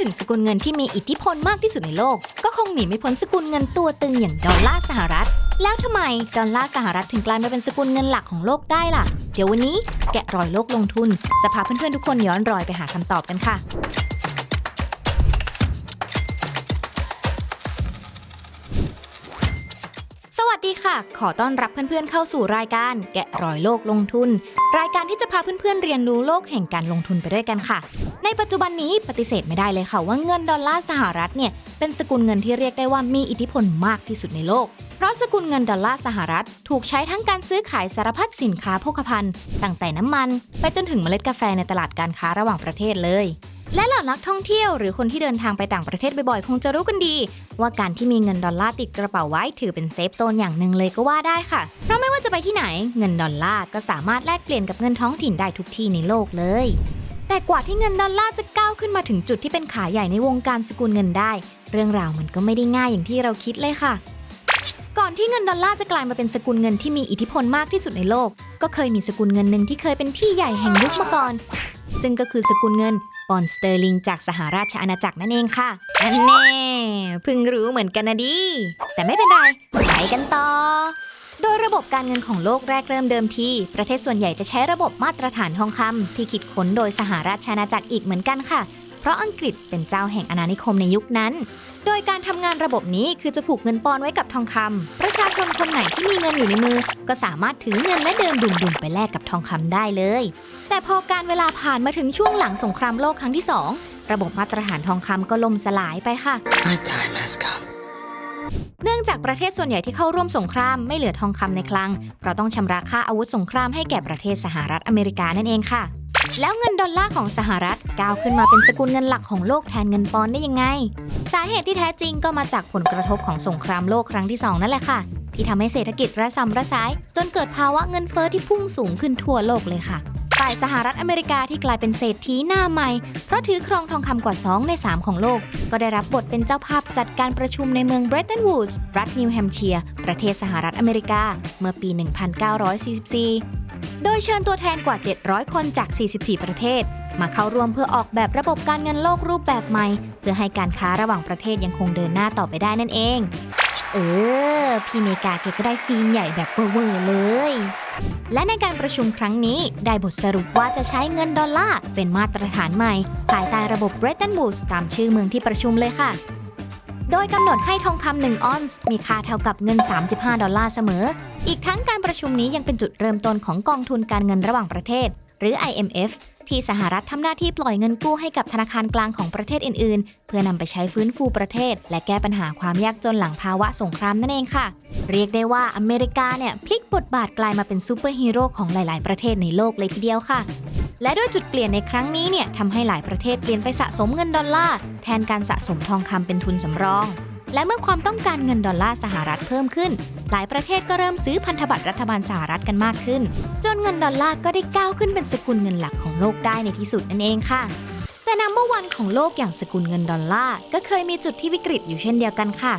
ถึงสกุลเงินที่มีอิทธิพลมากที่สุดในโลก ก็คงหนีไม่พ้นสกุลเงินตัวตึงอย่างดอลลาร์สหรัฐ แล้วทำไมดอลลาร์สหรัฐถึงกลายมาเป็นสกุลเงินหลักของโลกได้ล่ะ เดี๋ยววันนี้แกะรอยโลกลงทุน จะพาเพื่อนๆทุกคนย้อนรอยไปหาคำตอบกันค่ะ สวัสดีค่ะ ขอต้อนรับเพื่อนๆเข้าสู่รายการแกะรอยโลกลงทุน รายการที่จะพาเพื่อนๆเรียนรู้โลกแห่งการลงทุนไปด้วยกันค่ะ ในปัจจุบันนี้ปฏิเสธไม่ได้เลยค่ะว่าเงินดอลลาร์สหรัฐเนี่ยเป็นสกุลเงินที่เรียกได้ว่ามีอิทธิพลมากที่สุดในโลก เพราะสกุลเงินดอลลาร์สหรัฐ ถูกใช้ทั้งการซื้อขายสารพัดสินค้าโภคภัณฑ์ตั้งแต่น้ำมัน ไปจนถึงเมล็ดกาแฟในตลาดการค้าระหว่างประเทศเลย และเหล่านักท่องเที่ยวหรือคนที่เดินทางไปต่างประเทศบ่อยๆ คงจะรู้กันดี ว่าการที่มีเงินดอลลาร์ติดกระเป๋าไว้ถือเป็นเซฟโซนอย่างหนึ่งเลยก็ว่าได้ค่ะ เพราะไม่ว่าจะไปที่ไหนเงินดอลลาร์ก็สามารถแลกเปลี่ยนกับเงินท้องถิ่นได้ทุกที่ในโลกเลย แต่กว่าที่เงินดอลลาร์จะก้าวขึ้นมาถึงจุดที่เป็นขาใหญ่ในวงการสกุลเงินได้ เรื่องราวมันก็ไม่ได้ง่ายอย่างที่เราคิดเลยค่ะก่อนที่เงินดอลลาร์จะกลายมาเป็นสกุลเงินที่มีอิทธิพลมากที่สุดในโลก ก็เคยมีสกุลเงินหนึ่งที่เคยเป็นพี่ใหญ่แห่งยุคมาก่อน ซึ่งก็คือสกุลเงินปอนด์สเตอร์ลิงจากสหราชอาณาจักรนั่นเองค่ะอันแน่เพิ่งรู้เหมือนกันนะดิ แต่ไม่เป็นไร ไปกันต่อ โดยระบบการเงินของโลกแรกเริ่มเดิมทีประเทศส่วนใหญ่จะใช้ระบบมาตรฐานทองคำที่คิดค้นโดยสหราชอาณาจักรอีกเหมือนกันค่ะ เพราะอังกฤษเป็นเจ้าแห่งอาณานิคมในยุคนั้น โดยการทำงานระบบนี้คือจะผูกเงินปอนไว้กับทองคำประชาชนคนไหนที่มีเงินอยู่ในมือ ก็สามารถถือเงินและเดินดุ่มๆไปแลกกับทองคำได้เลย แต่พอการเวลาผ่านมาถึงช่วงหลังสงครามโลกครั้งที่ 2 ระบบมาตรฐานทองคำก็ล่มสลายไปค่ะ My time has come. เนื่องจากประเทศส่วนใหญ่ที่เข้าร่วมสงครามไม่เหลือทองคำในคลัง เพราะต้องชำระค่าอาวุธสงครามให้แก่ประเทศสหรัฐอเมริกานั่นเองค่ะ แล้วเงินดอลลาร์ของสหรัฐก้าวขึ้นมาเป็นสกุลเงินหลักของโลกแทนเงินปอนด์ได้ยังไง สาเหตุที่แท้จริงก็มาจากผลกระทบของสงครามโลกครั้งที่ 2 นั่นแหละค่ะ ที่ทำให้เศรษฐกิจระสำระสาย จนเกิดภาวะเงินเฟ้อที่พุ่งสูงขึ้นทั่วโลกเลยค่ะฝ่ายสหรัฐอเมริกาที่กลายเป็นเศรษฐีหน้าใหม่ เพราะถือครองทองคำกว่า 2 ใน 3 ของโลก ก็ได้รับบทเป็นเจ้าภาพจัดการประชุมในเมืองเบรตันวูดส์รัฐนิวแฮมเชียร์ ประเทศสหรัฐอเมริกา เมื่อปี 1944 โดยเชิญตัวแทนกว่า 700 คนจาก 44 ประเทศ มาเข้าร่วมเพื่อออกแบบระบบการเงินโลกรูปแบบใหม่ เพื่อให้การค้าระหว่างประเทศยังคงเดินหน้าต่อไปได้นั่นเอง เออ พี่เมกาแกก็ได้ซีนใหญ่แบบเวอร์เลย และในการประชุมครั้งนี้ได้บทสรุปว่าจะใช้เงินดอลลาร์เป็นมาตรฐานใหม่ ภายใต้ระบบ Bretton Woods ตามชื่อเมืองที่ประชุมเลยค่ะ โดยกำหนดให้ทองคำหนึ่งออนซ์มีค่าเท่ากับเงิน 35 ดอลลาร์เสมอ อีกทั้งการประชุมนี้ยังเป็นจุดเริ่มต้นของกองทุนการเงินระหว่างประเทศ หรือ IMF ที่สหรัฐทำหน้าที่ปล่อยเงินกู้ให้กับธนาคารกลางของประเทศอื่น ๆ เพื่อนำไปใช้ฟื้นฟูประเทศ และแก้ปัญหาความยากจนหลังภาวะสงครามนั่นเองค่ะ เรียกได้ว่าอเมริกาเนี่ยพลิกบทบาทกลายมาเป็นซูเปอร์ฮีโร่ของหลาย ๆ ประเทศในโลกเลยทีเดียวค่ะ และด้วยจุดเปลี่ยนในครั้งนี้เนี่ยทำให้หลายประเทศเปลี่ยนไปสะสมเงินดอลลาร์แทนการสะสมทองคำเป็นทุนสำรอง และเมื่อความต้องการเงินดอลลาร์สหรัฐเพิ่มขึ้น หลายประเทศก็เริ่มซื้อพันธบัตรรัฐบาลสหรัฐกันมากขึ้น จนเงินดอลลาร์ก็ได้ก้าวขึ้นเป็นสกุลเงินหลักของโลกได้ในที่สุดนั่นเองค่ะ แต่นัมเบอร์วันของโลกอย่างสกุลเงินดอลลาร์ก็เคยมีจุดที่วิกฤตอยู่เช่นเดียวกันค่ะ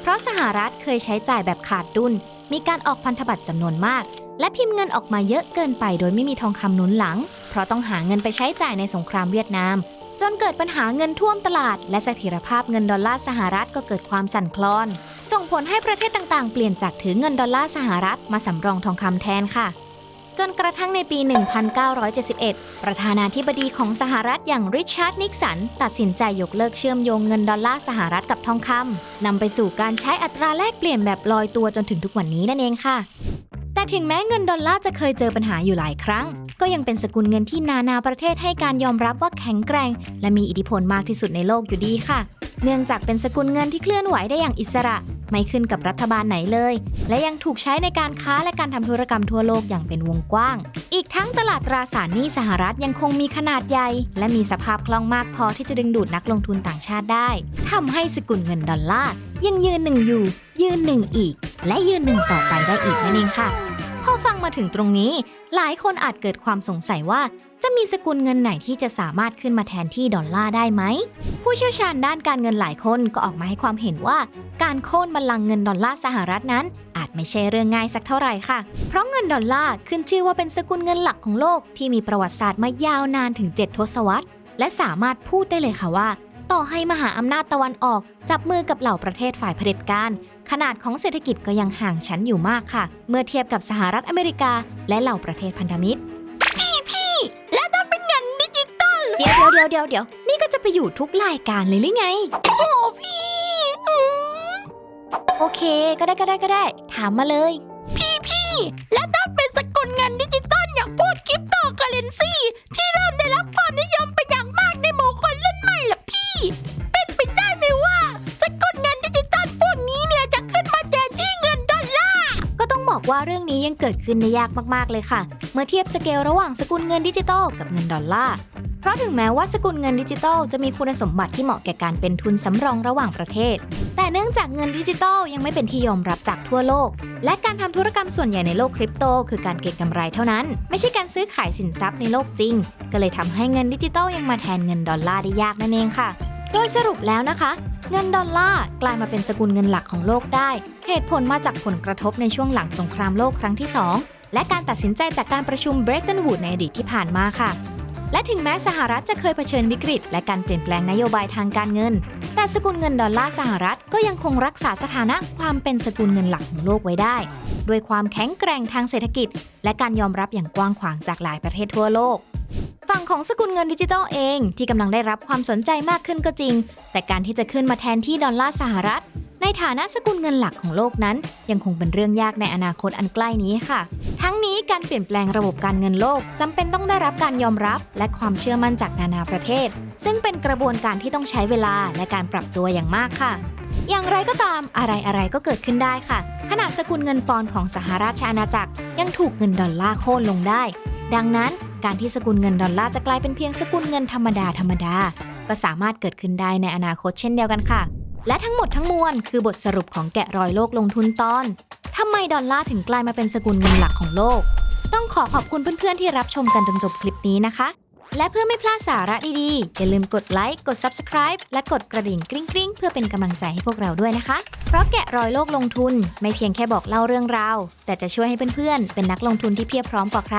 เพราะสหรัฐเคยใช้จ่ายแบบขาดดุลมีการออกพันธบัตรจำนวนมาก และพิมพ์เงินออกมาเยอะเกินไปโดยไม่มีทองคำหนุนหลัง เพราะต้องหาเงินไปใช้จ่ายในสงครามเวียดนาม จนเกิดปัญหาเงินท่วมตลาด และเสถียรภาพเงินดอลลาร์สหรัฐก็เกิดความสั่นคลอน ส่งผลให้ประเทศต่างๆ เปลี่ยนจากถือเงินดอลลาร์สหรัฐมาสำรองทองคำแทนค่ะ จนกระทั่งในปี 1971 ประธานาธิบดีของสหรัฐอย่างริชาร์ดนิกสันตัดสินใจยกเลิกเชื่อมโยงเงินดอลลาร์สหรัฐกับทองคำนำไปสู่การใช้อัตราแลกเปลี่ยนแบบลอยตัวจนถึงทุกวันนี้นั่นเองค่ะ แต่ถึงแม้เงินดอลลาร์จะเคยเจอปัญหาอยู่หลายครั้ง ก็ยังเป็นสกุลเงินที่นานาประเทศให้การยอมรับว่าแข็งแกร่ง และมีอิทธิพลมากที่สุดในโลกอยู่ดีค่ะ เนื่องจากเป็นสกุลเงินที่เคลื่อนไหวได้อย่างอิสระ ไม่ขึ้นกับรัฐบาลไหนเลย และยังถูกใช้ในการค้าและการทำธุรกรรมทั่วโลกอย่างเป็นวงกว้าง อีกทั้งตลาดตราสารหนี้สหรัฐยังคงมีขนาดใหญ่ และมีสภาพคล่องมากพอที่จะดึงดูดนักลงทุนต่างชาติได้ทำให้สกุลเงินดอลลาร์ยังยืนหนึ่งอยู่ ยืนหนึ่งอีก และยืนหนึ่งต่อไปได้อีกนั่นเองค่ะ พอฟังมาถึงตรงนี้ หลายคนอาจเกิดความสงสัยว่าจะมีสกุลเงินไหนที่จะสามารถขึ้นมาแทนที่ดอลลาร์ได้ไหม ผู้เชี่ยวชาญด้านการเงินหลายคนก็ออกมาให้ความเห็นว่า การโค่นบัลลังก์เงินดอลลาร์สหรัฐนั้น อาจไม่ใช่เรื่องง่ายสักเท่าไหร่ค่ะ เพราะเงินดอลลาร์ขึ้นชื่อว่าเป็นสกุลเงินหลักของโลกที่มีประวัติศาสตร์มายาวนานถึง 7 ทศวรรษ และสามารถพูดได้เลยค่ะว่า ต่อให้มหาอำนาจตะวันออก จับมือกับเหล่าประเทศฝ่ายเผด็จการ ขนาดของเศรษฐกิจก็ยังห่างชั้นอยู่มากค่ะ เมื่อเทียบกับสหรัฐอเมริกา และเหล่าประเทศพันธมิตรแล้วถ้าเป็นเงินดิจิตอลเดี๋ยวเดี๋ยวเดี๋ยวเดี๋ยวนี่ก็จะไปอยู่ทุกรายการเลยหรือไง โอ้พี่อืมโอเค ก็ได้ก็ได้ก็ได้ ถามมาเลย พี่พี่ แล้วถ้าเป็นสกุลเงินดิจิตอลอย่างพวกคริปโตเคอเรนซีที่เริ่มได้รับความนิ บอกว่าเรื่องนี้ยังเกิดขึ้นได้ยากมากๆเลยค่ะ เมื่อเทียบสเกลระหว่างสกุลเงินดิจิตอลกับเงินดอลลาร์เพราะถึงแม้ว่าสกุลเงินดิจิตอลจะมีคุณสมบัติที่เหมาะแก่การเป็นทุนสำรองระหว่างประเทศ แต่เนื่องจากเงินดิจิตอลยังไม่เป็นที่ยอมรับจากทั่วโลก และการทำธุรกรรมส่วนใหญ่ในโลกคริปโต คือการเก็งกำไรเท่านั้น ไม่ใช่การซื้อขายสินทรัพย์ในโลกจริง ก็เลยทำให้เงินดิจิตอลยังมาแทนเงินดอลลาร์ได้ยากนั่นเองค่ะ โดยสรุปแล้วนะคะ เงินดอลลาร์กลายมาเป็นสกุลเงินหลักของโลกได้ เหตุผลมาจากผลกระทบในช่วงหลังสงครามโลกครั้งที่ 2 และการตัดสินใจจากการประชุมเบรตันวูดในอดีตที่ผ่านมาค่ะ และถึงแม้สหรัฐจะเคยเผชิญวิกฤต และการเปลี่ยนแปลงนโยบายทางการเงิน แต่สกุลเงินดอลลาร์สหรัฐก็ยังคงรักษาสถานะความเป็นสกุลเงินหลักของโลกไว้ได้ ด้วยความแข็งแกร่งทางเศรษฐกิจ และการยอมรับอย่างกว้างขวางจากหลายประเทศทั่วโลก ฝั่งของสกุลเงินดิจิทัลเองที่กำลังได้รับความสนใจมากขึ้นก็จริง แต่การที่จะขึ้นมาแทนที่ดอลลาร์สหรัฐ ในฐานะสกุลเงินหลักของโลกนั้น ยังคงเป็นเรื่องยากในอนาคตอันใกล้นี้ค่ะ ทั้งนี้การเปลี่ยนแปลงระบบการเงินโลกจำเป็นต้องได้รับการยอมรับ และความเชื่อมั่นจากนานาประเทศ ซึ่งเป็นกระบวนการที่ต้องใช้เวลาและการปรับตัวอย่างมากค่ะอย่างไรก็ตามอะไรอะไรๆก็เกิดขึ้นได้ค่ะขณะสกุลเงินปอนของสหราชอาณาจักรยังถูกเงินดอลลาร์โค่นลงได้ ดังนั้นการที่สกุลเงินดอลลาร์จะกลายเป็นเพียงสกุลเงินธรรมดาธรรมดา ก็สามารถเกิดขึ้นได้ในอนาคตเช่นเดียวกันค่ะ และทั้งหมดทั้งมวลคือบทสรุปของแกะรอยโลกลงทุนตอนทำไมดอลลาร์ถึงกลายมาเป็นสกุลเงินหลักของโลก ต้องขอขอบคุณเพื่อนๆที่รับชมกันจนจบคลิปนี้นะคะ และเพื่อไม่พลาดสาระดีๆ อย่าลืมกดไลค์ กด Subscribe และกดกระดิ่งกริ๊งๆ เพื่อเป็นกำลังใจให้พวกเราด้วยนะคะ เพราะแกะรอยโลกลงทุน ไม่เพียงแค่บอกเล่าเรื่องราว แต่จะช่วยให้เพื่อนๆ เป็นนักลงทุนที่เพียบพร้อมกว่าใคร